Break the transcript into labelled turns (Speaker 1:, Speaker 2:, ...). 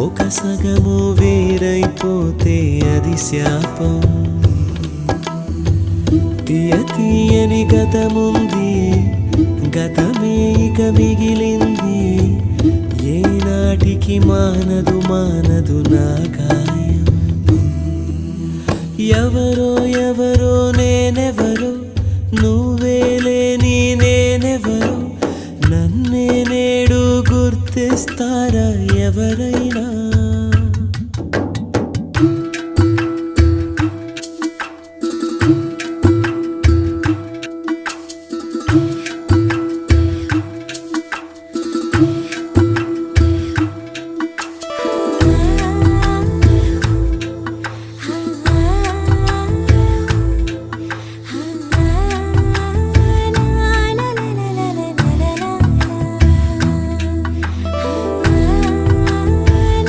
Speaker 1: ఒక సగము వేరైపోతే అది శాపం. తీయ తీయని గతముంది గతమే ఇక మిగిలింది. ఏనాటికి మానదు మానదు నా గాయం. ఎవరో ఎవరో నేనెవరో నువ్వేలే నీ నేనెవరో. నన్నే నేడు గుర్తిస్తారా ఎవరైనా?